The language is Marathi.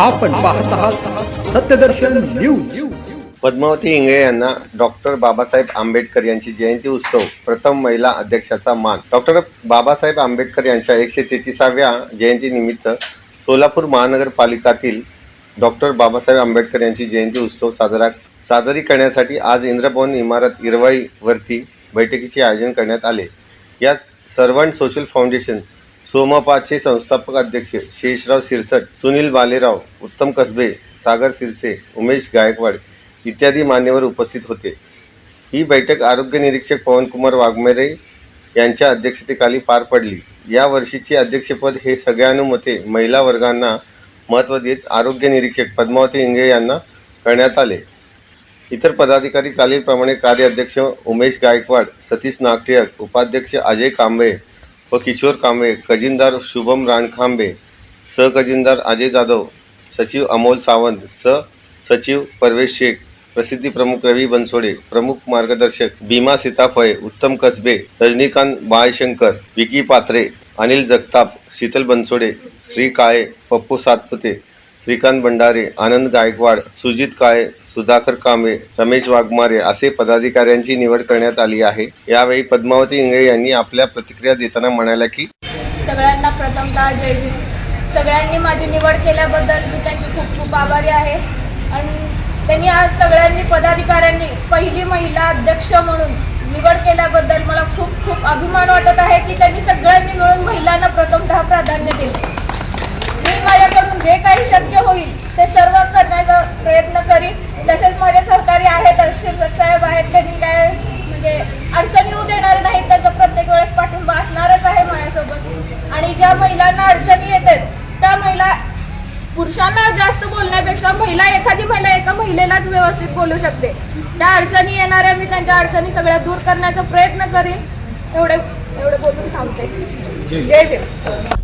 आपण पाहत आहात सत्यदर्शन न्यूज. पद्मावती इंगळे यांना डॉक्टर बाबासाहेब आंबेडकर यांची जयंती उत्सव प्रथम महिला अध्यक्षाचा मान. डॉक्टर बाबासाहेब आंबेडकर यांच्या एकशे तेहतीसाव्या जयंतीनिमित्त सोलापूर महानगरपालिकातील डॉक्टर बाबासाहेब आंबेडकर यांची जयंती उत्सव साजरा साजरी करण्यासाठी आज इंद्रभवन इमारत इरवाईवरती बैठकीचे आयोजन करण्यात आले. या सर्वंट सोशल फाउंडेशन सोमपाचे संस्थापक अध्यक्ष शेषराव सिरसट सुनील बालेराव उत्तम कसबे सागर सिरसे उमेश गायकवाड इत्यादी मान्यवर उपस्थित होते. ही बैठक आरोग्य निरीक्षक पवनकुमार वाघमेरे यांच्या अध्यक्षतेखाली पार पडली. या वर्षीचे अध्यक्षपद हे सगळ्यानुमते महिला वर्गांना महत्त्व देत आरोग्य निरीक्षक पद्मावती इंगळे यांना करण्यात आले. इतर पदाधिकारी खालीलप्रमाणे कार्याध्यक्ष उमेश गायकवाड सतीश नागटिळक उपाध्यक्ष अजय कांबळे व किशोर कांबळे खजिनदार शुभम रानखांबे सहखजिनदार अजय जाधव सचिव अमोल सावंत स. सचिव परवेश शेख प्रसिद्धी प्रमुख रवी बनसोडे प्रमुख मार्गदर्शक भीमा सीताफळे उत्तम कसबे रजनीकांत बाळशंकर विकी पात्रे अनिल जगताप शीतल बनसोडे श्री काळे पप्पू सातपुते श्रीकांत भंडारे आनंद गायकवाड सुजित काळे सुधाकर कांबळे रमेश वाघमारे असे पदाधिकाऱ्यांची निवड करण्यात आली आहे. यावेळी पद्मावती इंगळे यांनी आपल्या प्रतिक्रिया देताना म्हणाल्या की सगळ्यांना प्रथमतः जय भीम. सगळ्यांनी माझी निवड केल्याबद्दल मी त्यांची खूप खूप आभारी आहे. आणि त्यांनी आज सगळ्यांनी पदाधिकाऱ्यांनी पहिली महिला अध्यक्ष म्हणून निवड केल्याबद्दल मला खूप खूप अभिमान वाटत आहे की त्यांनी सगळ्यांनी मिळून महिलांना प्रथमतः प्राधान्य दिले. आहेत त्यांनी काय म्हणजे अडचणी येऊ देणार नाही त्याचा प्रत्येक वेळेस पाठिंबा असणारच आहे माझ्यासोबत. आणि ज्या महिलांना अडचणी येतात त्या महिला पुरुषांना जास्त बोलण्यापेक्षा महिला एखादी महिला एका महिलेलाच व्यवस्थित बोलू शकते. त्या अडचणी येणाऱ्या मी त्यांच्या अडचणी सगळ्या दूर करण्याचा प्रयत्न करीन. एवढे एवढे बोलून थांबते. जय भीम.